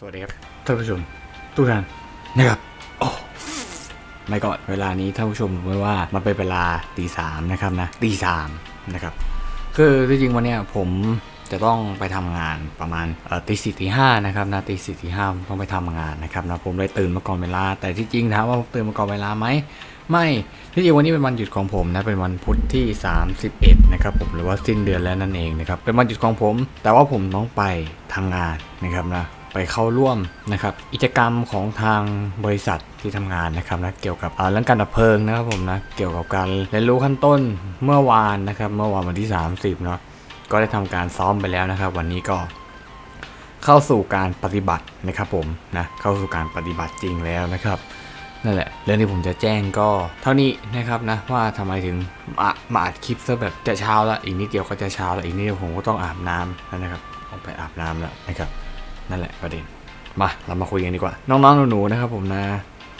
สวัสดีครับท่านผู้ชมทุกท่านนะครับโอ้ไม่ก่อนเวลานี้ท่านผู้ชมรู้ไหมว่ามันเป็นเวลาตีสามนะครับนะตีสามนะครับคือที่จริงวันเนี้ยผมจะต้องไปทำงานประมาณตีสี่ตีห้านะครับนะตีสี่ตีห้าต้องไปทำงานนะครับนะผมเลยตื่นมาก่อนเวลา แต่ที่จริงถามว่าตื่นมาก่อนเวลาไหมไม่ที่จริงวันนี้เป็นวันหยุดของผมนะเป็นวันพุธที่ 31นะครับผมหรือว่าสิ้นเดือนแล้วนั่นเองนะครับเป็นวันหยุดของผม แต่ว่าผมต้องไปทำงานนะครับนะ ไปเข้าร่วมนะครับกิจกรรมของทางบริษัทที่ทำงานนะครับนะเกี่ยวกับเรื่องการดับเพลิงนะครับผมนะเกี่ยวกับการเรียนรู้ขั้นต้นเมื่อวานนะครับ เมื่อวานวันที่ 30เนาะก็ได้ทำการซ้อมไปแล้วนะครับ วันนี้ก็เข้าสู่การปฏิบัตินะครับผมนะเข้าสู่การปฏิบัติจริงแล้วนะครับนั่นแหละเรื่องที่ผมจะแจ้งก็เท่านี้นะครับนะว่าทำไมถึงมามาอัดคลิปซะแบบจะเช้าแล้วอีกนิดเดียวก็จะเช้าแล้วอีกนิดเดียวผมก็ต้องอาบน้ำแล้วนะครับต้องไปอาบน้ำแล้วนะครับ นั่นแหละประเด็น มาเรามาคุยกันดีกว่า น้องๆหนูๆนะครับผมนะ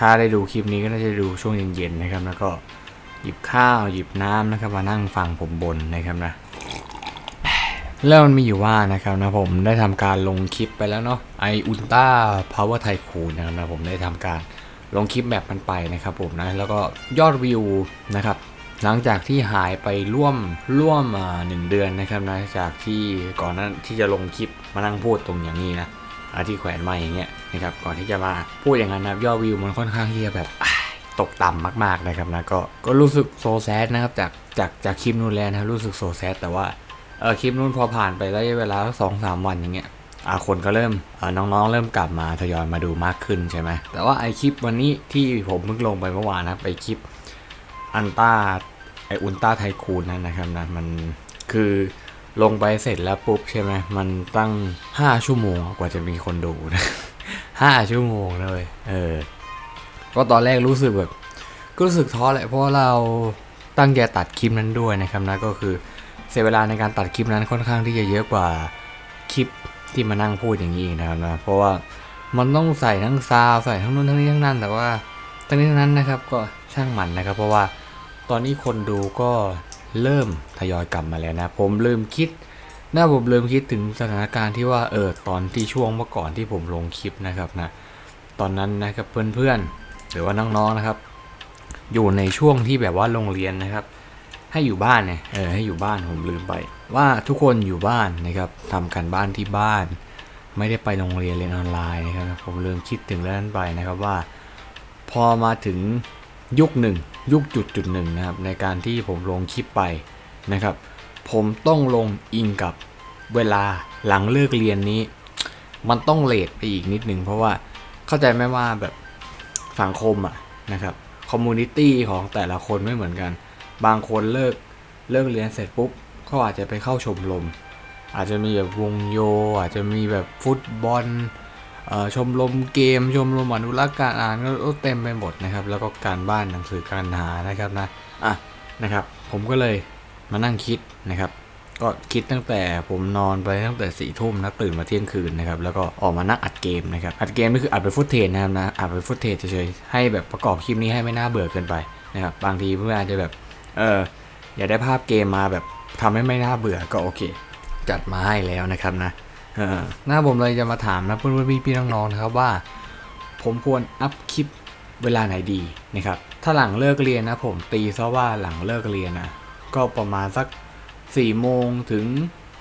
ถ้าได้ดูคลิปนี้ก็น่าจะดูช่วงเย็นๆนะครับ แล้วก็หยิบข้าวหยิบน้ำนะครับมานั่งฟังผมบนนะครับนะแล้วมันมีอยู่ว่านะครับนะผมได้ทำการลงคลิปไปแล้วเนาะไออุลตร้าพาวเวอร์ไทคูนนะครับนะผมได้ทำการลงคลิปแบบมันไปนะครับผมนะแล้วก็ยอดวิวนะครับ หลังจากที่หายไปร่วมร่วมหนึ่งเดือนนะครับนะจากที่ก่อนนั้นที่จะลงคลิปมานั่งพูดตรงอย่างนี้นะอาที่แขวนม้อย่างเงี้ยนะครับก่อนที่จะมาพูดอย่างนั้นนะยอดวิวมันค่อนข้างที่จะแบบตกต่ำมากๆนะครับนะก็ก็รู้สึกโซแซดนะครับจากจากจากคลิปนู้นแล้วนะรู้สึกโซแซดแต่ว่าเออคลิปนู้นพอผ่านไปได้เวลาสองสามวันอย่างเงี้ยอาคนก็เริ่มน้องๆ เริ่มกลับมาทยอยมาดูมากขึ้นใช่ไหมแต่ว่าไอคลิปวันนี้ที่ผมเพิ่งลงไปเมื่อวานนะไปคลิปอันต้า ออุลต้าไทคูนนั่นนะครับนะมันคือลงไปเสร็จแล้วปุ๊บใช่ไหมมันตั้ง 5 ชั่วโมงกว่าจะมีคนดูนะ5ชั่วโมงเลยเออก็ตอนแรกรู้สึกแบบก็รู้สึกท้อแหละเพราะเราตั้งใจตัดคลิปนั้นด้วยนะครับนะก็คือเสียเวลาในการตัดคลิปนั้นค่อนข้างที่จะเยอะกว่าคลิปที่มานั่งพูดอย่างนี้นะครับนะเพราะว่ามันต้องใส่ทั้งซาวใส่ทั้งนู้นทั้งนี้ทั้งนั้น แต่ว่าทั้งนี้ทั้งนั้นนะครับก็ช่างมันนะครับ เพราะว่า ตอนนี้คนดูก็เริ่มทยอยกลับมาแล้วนะ ผมลืมคิดหนะผมลืมคิดถึงสถานการณ์ที่ว่าเออตอนที่ช่วงเมื่อก่อนที่ผมลงคลิปนะครับนะตอนนั้นนะครับเพื่อนๆหรือว่าน้องๆนะครับ อยู่ในช่วงที่แบบว่าโรงเรียนนะครับ ให้อยู่บ้านเนี่ยเออให้อยู่บ้านผมลืมไป ว่าทุกคนอยู่บ้านนะครับทำกันบ้านที่บ้าน ไม่ได้ไปโรงเรียนเรียนออนไลน์นะครับผมลืมคิดถึงเรื่องนั้นไปนะครับว่า พอมาถึง ยุคหนึ่งยุคจุดจุดหนึ่งนะครับในการที่ผมลงคลิปไปนะครับ ผมต้องลงอิงกับเวลาหลังเลิกเรียนนี้ มันต้องเลทไปอีกนิดนึงเพราะว่าเข้าใจไหมว่าแบบสังคมอะนะครับคอมมูนิตี้ของแต่ละคนไม่เหมือนกัน บางคนเลิกเลิกเรียนเสร็จปุ๊บเขาอาจจะไปเข้าชมรมอาจจะมีแบบวงโย อาจจะมีแบบฟุตบอล ชมรมเกม ชมรมอนุรักษ์การอ่านก็เต็มไปหมดนะครับ แล้วก็การบ้านหนังสือการหานะครับนะอะนะครับ ผมก็เลยมานั่งคิดนะครับ ก็คิดตั้งแต่ผมนอนไปตั้งแต่สี่ทุ่มนะตื่นมาเที่ยงคืนนะครับ แล้วก็ออกมานั่งอัดเกมนะครับ อัดเกมนี่คืออัดไปฟุตเทจนะครับนะอัดไปฟุตเทจเฉยๆให้แบบประกอบคลิปนี้ให้ไม่น่าเบื่อเกินไปนะครับบางทีเพื่อนอาจจะแบบเอออยากได้ภาพเกมมาแบบทำให้ไม่น่าเบื่อก็โอเค จัดมาให้แล้วนะครับนะ น้าผมเลยจะมาถามนะเพื่อนๆพี่ๆน้องๆนะครับว่า ผมควรอัพคลิปเวลาไหนดีนะครับ ถ้าหลังเลิกเรียนนะผมตีซะว่าหลังเลิกเรียนนะก็ประมาณสัก4ี่โมงถึง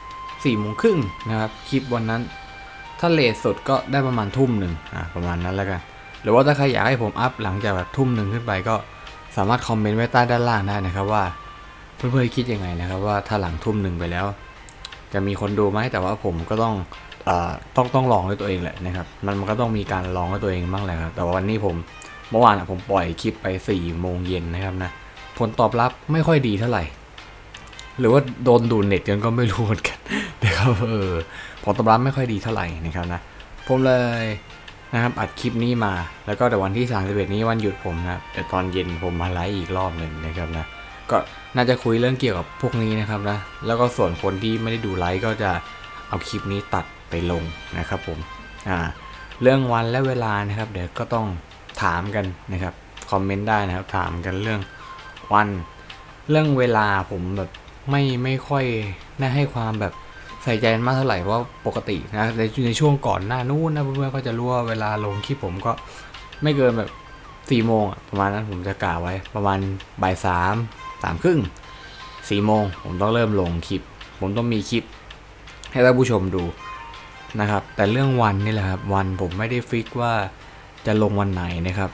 4ี่โมงครึ่งนะครับคลิปวันนั้น ถ้าเลทสุดก็ได้ประมาณทุ่มหนึ่งอะประมาณนั้นแล้วกัน หรือว่าถ้าใครอยากให้ผมอัพหลังจากแบบทุ่มหนึ่งขึ้นไปก็สามารถคอมเมนต์ไว้ใต้ด้านล่างได้นะครับว่าเพื่อนๆคิดยังไงนะครับว่าถ้าหลังทุ่มหนึ่งไปแล้ว จะมีคนดูไหมแต่ว่าผมก็ต้องอต้องต้องลองด้วยตัวเองแหละนะครับมันมันก็ต้องมีการลองด้วยตัวเองบ้างแหละครับแต่ว่าวันนี้ผมเมื่อวานผมปล่อยคลิปไป4ี่โมงเย็นนะครับนะผลตอบรับไม่ค่อยดีเท่าไหร่ หรือว่าโดนดูเน็ตกันก็ไม่รู้เหมือนกันนะครับเออผลตอบรับไม่ค่อยดีเท่าไหร่นะครับนะผมเลยนะครับอัดคลิปนี้มาแล้วก็แต่วันที่31นี้วันหยุดผมนะแต่ตอนเย็นผมมาไลฟ์อีกรอบหนึ่งนะครับนะก็ น่าจะคุยเรื่องเกี่ยวกับพวกนี้นะครับนะ แล้วก็ส่วนคนที่ไม่ได้ดูไลฟ์ก็จะเอาคลิปนี้ตัดไปลงนะครับผม อ่า เรื่องวันและเวลานะครับ เดี๋ยวก็ต้องถามกันนะครับ คอมเมนต์ได้นะครับ ถามกันเรื่องวัน เรื่องเวลาผมแบบไม่ไม่ค่อยน่าให้ความแบบใส่ใจมากเท่าไหร่เพราะปกตินะในในช่วงก่อนหน้านู้นนะเพื่อนๆก็จะรู้ว่าเวลาลงคลิปผมก็ไม่เกินแบบสี่โมงประมาณนั้นผมจะกล่าวไว้ประมาณบ่ายสาม สามครึ่งสี่โมงผมต้องเริ่มลงคลิป ผมต้องมีคลิป ให้ท่านผู้ชมดูนะครับ แต่เรื่องวันนี่แหละครับวันผมไม่ได้ฟิกว่าจะลงวันไหนนะครับ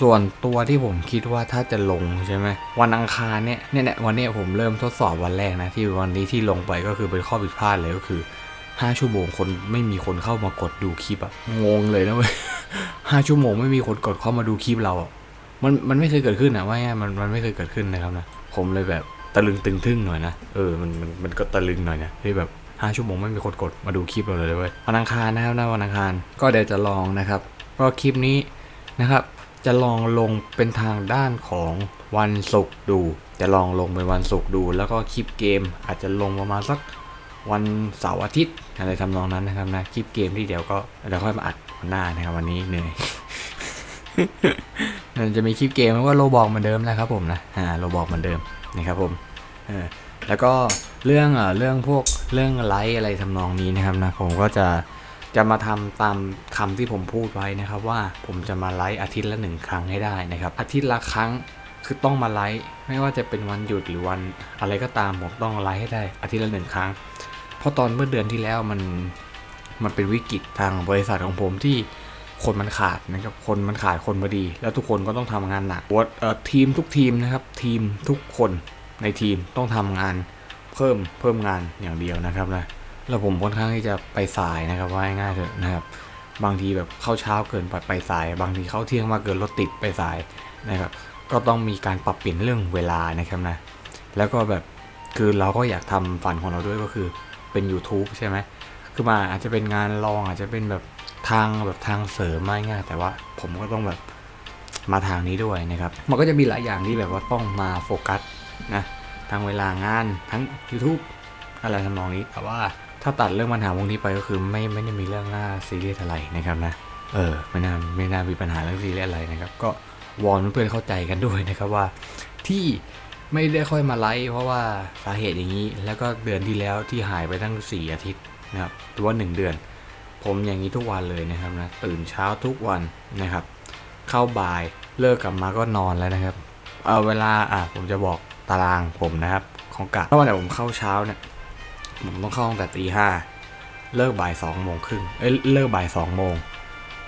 ส่วนตัวที่ผมคิดว่าถ้าจะลงใช่ไหมวันอังคารเนี่ยเนี่ยเนี่ยวันนี้ผมเริ่มทดสอบวันแรกนะที่วันนี้ที่ลงไปก็คือเป็นข้อผิดพลาดเลยก็คือ5ชั่วโมงคนไม่มีคนเข้ามากดดูคลิปอะงงเลยนะเว้ยห้าชั่วโมงไม่มีคนกดเข้ามาดูคลิปเราอะ มันมันไม่เคยเกิดขึ้นอะว่าง่ายมันมันไม่เคยเกิดขึ้นนะครับนะผมเลยแบบตะลึงตึงทึ่งหน่อยนะเออมันมันมันก็ตะลึงหน่อยนะที่แบบห้าชั่วโมงไม่มีคนกดมาดูคลิปเราเลยเว้ยวันอังคารนะครับนะวันอังคารก็เดี๋ยวจะลองนะครับก็คลิปนี้นะครับ จะลองลงเป็นทางด้านของวันศุกร์ดู จะลองลงเป็นวันศุกร์ดู แล้วก็คลิปเกมอาจจะลงประมาณสักวันเสาร์อาทิตย์อะไรทำนองนั้นนะครับนะคลิปเกมที่เดี๋ยวก็เดี๋ยวค่อยมาอัดวันหน้านะครับวันนี้เหนื่อย จะมีคลิปเกมแล้วก็โลบอกเหมือนเดิมนะครับผมนะอ่าโลบอกเหมือนเดิมนะครับผมเออแล้วก็เรื่องเออเรื่องพวกเรื่องไลฟ์อะไรทำนองนี้นะครับนะผมก็จะจะมาทำตามคำที่ผมพูดไว้นะครับ ว่าผมจะมาไลฟ์อาทิตย์ละหนึ่งครั้งให้ได้นะครับ อาทิตย์ละครั้งคือต้องมาไลฟ์ไม่ว่าจะเป็นวันหยุดหรือวันอะไรก็ตามผมต้องไลฟ์ให้ได้อาทิตย์ละหนึ่งครั้ง เพราะตอนเมื่อเดือนที่แล้วมันมันเป็นวิกฤตทางบริษัทของผมที่ คนมันขาดนะครับคนมันขาดคนพอดี แล้วทุกคนก็ต้องทำงานหนักวอทีมทุกทีมนะครับ ทีมทุกคนในทีมต้องทำงานเพิ่มเพิ่มงานอย่างเดียวนะครับนะแล้วผมค่อนข้างที่จะไปสายนะครับว่าง่ายๆเถอะนะครับ บางทีแบบเข้าเช้าเกินไปไปสาย บางทีเข้าเที่ยงมากเกินรถติดไปสายนะครับ ก็ต้องมีการปรับเปลี่ยนเรื่องเวลานะครับนะแล้วก็แบบคือเราก็อยากทำฝันของเราด้วยก็คือเป็น YouTube ใช่ไหมคือมาอาจจะเป็นงานรองอาจจะเป็นแบบ ทางแบบทางเสริมไม่ง่ายแต่ว่าผมก็ต้องแบบมาทางนี้ด้วยนะครับ มันก็จะมีหลายอย่างที่แบบว่าต้องมาโฟกัสนะทั้งเวลางานทั้ง YouTube อะไรทำนองนี้แต่ว่าถ้าตัดเรื่องปัญหาพวกนี้ไปก็คือไม่ไม่ได้มีเรื่องหน่าซีเรียสอะไรนะครับนะเออไม่น่าไม่น่ามีปัญหาเรื่องซีเรียสอะไรนะครับ ก็วอนเพื่อนๆเข้าใจกันด้วยนะครับว่าที่ไม่ได้ค่อยมาไลฟ์เพราะว่าสาเหตุอย่างนี้ แล้วก็เดือนที่แล้วที่หายไปตั้งสี่อาทิตย์นะครับหรือว่าหนึ่งเดือน ผมอย่างนี้ทุกวันเลยนะครับนะตื่นเช้าทุกวันนะครับ เข้าบ่ายเลิกกลับมาก็นอนแล้วนะครับเอาเวลาอะผมจะบอกตารางผมนะครับ ของกะถ้าวันไหนผมเข้าเช้าเนี่ยผมต้องเข้าตั้งแต่ตีห้าเลิกบ่ายสองโมงครึ่งเอ้ยเลิกบ่ายสองโมง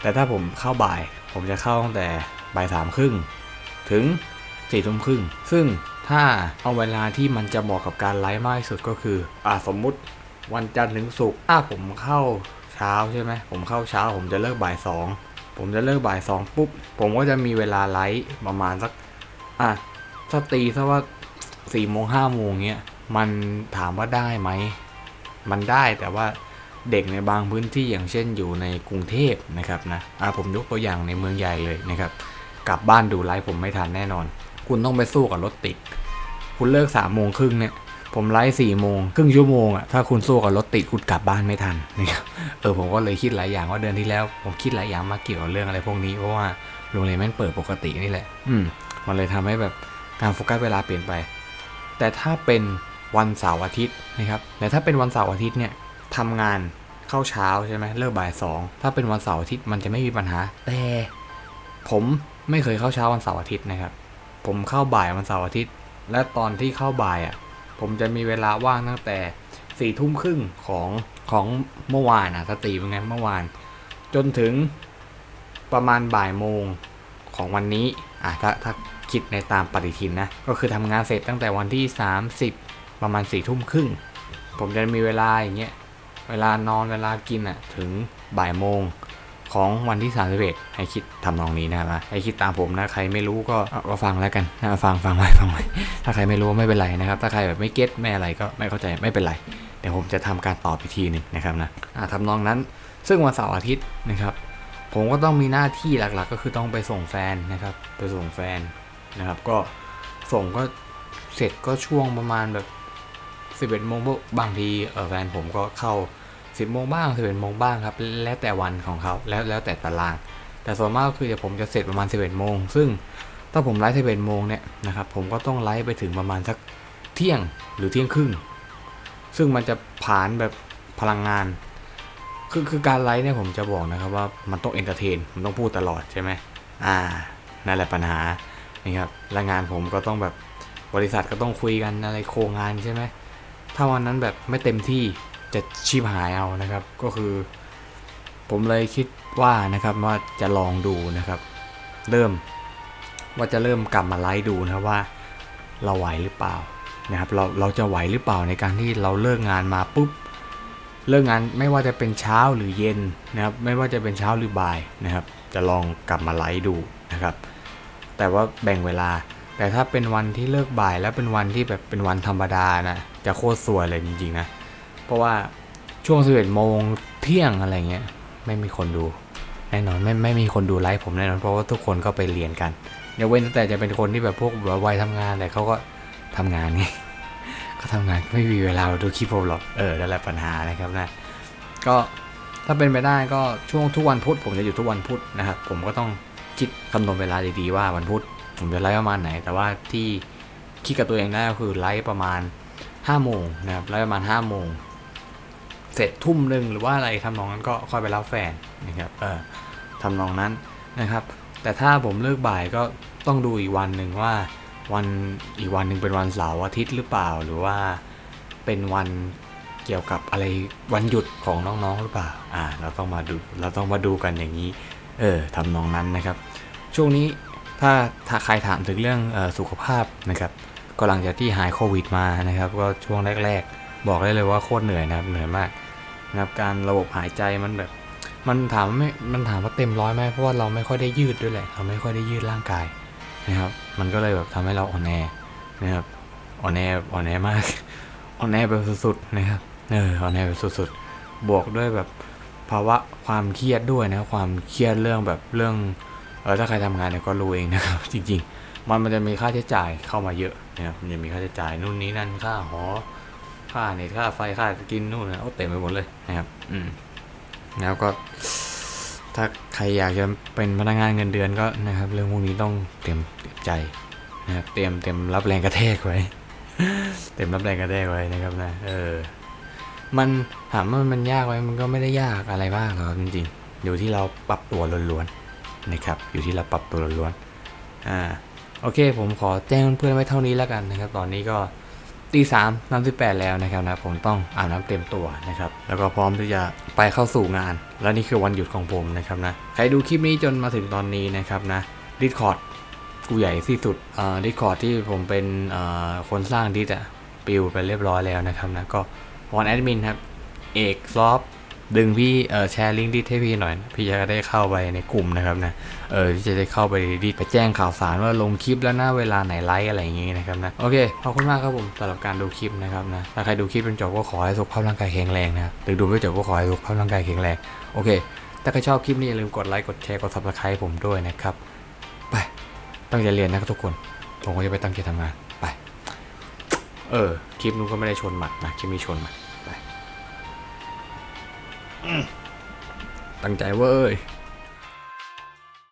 แต่ถ้าผมเข้าบ่าย ผมจะเข้าตั้งแต่บ่ายสามครึ่งถึงสี่ทุ่มครึ่งซึ่งถ้าเอาเวลาที่มันจะเหมาะกับการไลฟ์มากที่สุดก็คือ อ่าสมมุติวันจันทร์ถึงศุกร์ถ้าผมเข้า ช้าใช่ไหมผมเข้าเช้า ผมจะเลิกบ่ายสองผมจะเลิกบ่ายสองปุ๊บผมก็จะมีเวลาไลฟ์ประมาณสักอะถ้าตีซะว่าสี่โมงห้าโมงเนี้ยมันถามว่าได้ไหม มันได้แต่ว่าเด็กในบางพื้นที่อย่างเช่นอยู่ในกรุงเทพนะครับนะอะผมยกตัวอย่างในเมืองใหญ่เลยนะครับกลับบ้านดูไลฟ์ผมไม่ทันแน่นอน คุณต้องไปสู้กับรถติด คุณเลิกสามโมงครึ่งเนี่ย ผมไลฟ์สี่โมงครึ่งชั่วโมงอะถ้าคุณสู้กับรถติดคุณกลับบ้านไม่ทันนะครับเออผมก็เลยคิดหลายอย่างว่าเดือนที่แล้ว ผมคิดหลายอย่างมากเกี่ยวกับเรื่องอะไรพวกนี้เพราะว่าโรงเรียนแม่งเปิดปกตินี่แหละ อืมมันเลยทำให้แบบการโฟกัสเวลาเปลี่ยนไป แต่ถ้าเป็นวันเสาร์อาทิตย์นะครับแต่ถ้าเป็นวันเสาร์อาทิตย์เนี่ยทำงานเข้าเช้าใช่ไหมเลิกบ่ายสองถ้าเป็นวันเสาร์อาทิตย์มันจะไม่มีปัญหา แต่ผมไม่เคยเข้าเช้าวันเสาร์อาทิตย์นะครับ ผมเข้าบ่ายวันเสาร์อาทิตย์ และตอนที่เข้าบ่ายอะ ผมจะมีเวลาว่างตั้งแต่สี่ทุ่มครึ่งของของเมื่อวานอะสตรีเป็นไงเมื่อวาน จนถึงประมาณบ่ายโมงของวันนี้อะถ้าถ้าคิดในตามปฏิทินนะ ก็คือทำงานเสร็จตั้งแต่วันที่ 30 ประมาณสี่ทุ่มครึ่ง ผมจะมีเวลาอย่างเงี้ย เวลานอนเวลากินอะ ถึงบ่ายโมง ของวันที่31ให้คิดทำนองนี้นะครับให้คิดตามผมนะใครไม่รู้ก็ก็ฟังแล้วกันนะฟังฟังไว้ฟังไว้ถ้าใครไม่รู้ไม่เป็นไรนะครับ ถ้าใครแบบไม่เก็ตไม่อะไรก็ไม่เข้าใจไม่เป็นไรเดี๋ยวผมจะทำการตอบอีกทีหนึ่งนะครับนะอ่าทำนองนั้น ซึ่งวันเสาร์อาทิตย์นะครับ ผมก็ต้องมีหน้าที่หลักๆ ก็คือต้องไปส่งแฟนนะครับ ไปส่งแฟนนะครับ ก็ส่งก็เสร็จก็ช่วงประมาณแบบ11โมงบางทีแฟนผมก็เข้า 10โมงบ้าง11โมงบ้างครับ แล้วแต่วันของเขาแล้วแล้วแต่ตาราง แต่ส่วนมากก็คือเดี๋ยวผมจะเสร็จประมาณ11โมงซึ่งถ้าผมไลฟ์11โมงเนี่ยนะครับผมก็ต้องไลฟ์ไปถึงประมาณสักเที่ยงหรือเที่ยงครึ่ง ซึ่งมันจะผ่านแบบพลังงาน คือคือการไลฟ์เนี่ยผมจะบอกนะครับว่ามันต้องเอนเตอร์เทนมันต้องพูดตลอดใช่ไหมอ่านั่นแหละปัญหานี่ครับและงานผมก็ต้องแบบบริษัทก็ต้องคุยกันอะไรโครงงานใช่ไหมถ้าวันนั้นแบบไม่เต็มที่ จะชีพหายเอานะครับ ก็คือ ผมเลยคิดว่านะครับว่าจะลองดูนะครับ เริ่มว่าจะเริ่มกลับมาไลฟ์ดูนะว่าเราไหวหรือเปล่านะครับเราเราจะไหวหรือเปล่าในการที่เราเลิกงานมาปุ๊บเลิกงานไม่ว่าจะเป็นเช้าหรือเย็นนะครับ ไม่ว่าจะเป็นเช้าหรือบ่ายนะครับ จะลองกลับมาไลฟ์ดูนะครับ แต่ว่าแบ่งเวลา แต่ถ้าเป็นวันที่เลิกบ่ายแล้วเป็นวันที่แบบเป็นวันธรรมดานะจะโคตรสวยเลยจริงๆนะ เพราะว่าช่วง 11 โมงเที่ยงอะไรเงี้ยไม่มีคนดูแน่นอนไม่ไม่มีคนดูไลฟ์ผมแน่นอนเพราะว่าทุกคนก็ไปเรียนกันอย่าเว้นแต่จะเป็นคนที่แบบพวกแบบวัยทำงานแต่เขาก็ทำงานไงเขาทำงานไม่มีเวลาดูคลิปผมหรอกเออนั่นแหละปัญหานะครับนะก็ถ้าเป็นไปได้ก็ช่วงทุกวันพุธผมจะอยู่ทุกวันพุธนะครับผมก็ต้องคิดคำนวณเวลาดีๆว่าวันพุธผมจะไลฟ์ประมาณไหน แต่ว่าที่คิดกับตัวเองได้ก็คือไลฟ์ประมาณ5โมงนะครับไลฟ์ประมาณ5โมง ร็จทุ่มหนึ่งหรือว่าอะไรทำนองนั้นก็ค่อยไปรับแฟนนะครับเออทำนองนั้นนะครับ แต่ถ้าผมเลิกบ่ายก็ต้องดูอีกวันหนึ่งว่าวันอีกวันหนึ่งเป็นวันเสาร์อาทิตย์หรือเปล่า หรือว่าเป็นวันเกี่ยวกับอะไรวันหยุดของน้องๆหรือเปล่าอ่าเราต้องมาดูเราต้องมาดูกันอย่างนี้ เออทำนองนั้นนะครับ ช่วงนี้ถ้าถ้าใครถามถึงเรื่องออสุขภาพนะครับก็หลังจากที่หายโควิดมานะครับ ก็ช่วงแรก ๆ บอกได้เลยว่าโคตรเหนื่อยนะครับเหนื่อยมาก นะครับการระบบหายใจมันแบบ มันถามไม่มันถามว่าเต็มร้อยไหมเพราะว่าเราไม่ค่อยได้ยืดด้วยแหละ เราไม่ค่อยได้ยืดร่างกายนะครับ มันก็เลยแบบทำให้เราอ่อนแอนะครับอ่อนแออ่อนแอมากอ่อนแอแบบสุดๆนะครับเอออ่อนแอแบบสุดๆ บวกด้วยแบบภาวะความเครียดด้วยนะความเครียดเรื่องแบบเรื่องเออถ้าใครทำงานเนี่ยก็รู้เองนะครับ จริง ๆ มันมันจะมีค่าใช้จ่ายเข้ามาเยอะนะครับมันจะมีค่าใช้จ่ายนู่นนี้นั่นค่าหอ ค่าเน็ตค่าไฟค่ากินนู่นนะโอ้เต็มไปหมดเลยนะครับ อืมแล้วก็ ถ้าใครอยากจะเป็นพนักงานเงินเดือนก็นะครับ เรื่องพวกนี้ต้องเตรียมเตรียมใจนะครับ เตรียมเตรียมรับแรงกระแทกไว้ เตรียมรับแรงกระแทกไว้นะครับนะ เออ มันถามว่ามันยากไหมมันก็ไม่ได้ยากอะไรมากหรอกจริงๆอยู่ที่เราปรับตัวล้วนๆนะครับ อยู่ที่เราปรับตัวล้วนๆอ่าโอเค ผมขอแจ้งเพื่อนๆไว้เท่านี้แล้วกันนะครับ ตอนนี้ก็ ตีสามน้ำสิบแปดแล้วนะครับนะผมต้องอาบน้ำเต็มตัวนะครับ แล้วก็พร้อมที่จะไปเข้าสู่งาน แล้วนี่คือวันหยุดของผมนะครับนะใครดูคลิปนี้จนมาถึงตอนนี้นะครับนะดิสคอร์ดกูใหญ่ที่สุดอ่าดิสคอร์ดที่ผมเป็นอ่าคนสร้างดิสอะปิวไปเรียบร้อยแล้วนะครับนะก็วอนแอดมินครับเอกซอฟ ดึงพี่เออแชร์ลิงก์ดิสให้พี่หน่อย พี่จะได้เข้าไปในกลุ่มนะครับนะเออที่จะได้เข้าไปดิไปแจ้งข่าวสารว่าลงคลิปแล้วนะเวลาไหนไลฟ์อะไรอย่างงี้นะครับนะโอเคขอบคุณมากครับผมสำหรับการดูคลิปนะครับนะถ้าใครดูคลิปเป็นจบก็ขอให้สุขภาพร่างกายแข็งแรงนะหรือดูไม่จบก็ขอให้สุขภาพร่างกายแข็งแรงโอเค ถ้าใครชอบคลิปนี้อย่าลืมกดไลค์กดแชร์กด subscribe ผมด้วยนะครับไปตั้งใจเรียนนะครับทุกคนผมก็จะไปตั้งใจทำงานไป เออ คลิปนู้นก็ไม่ได้ชนหมัดนะ คลิปนี้ชนหมัด ตั้งใจเว้ย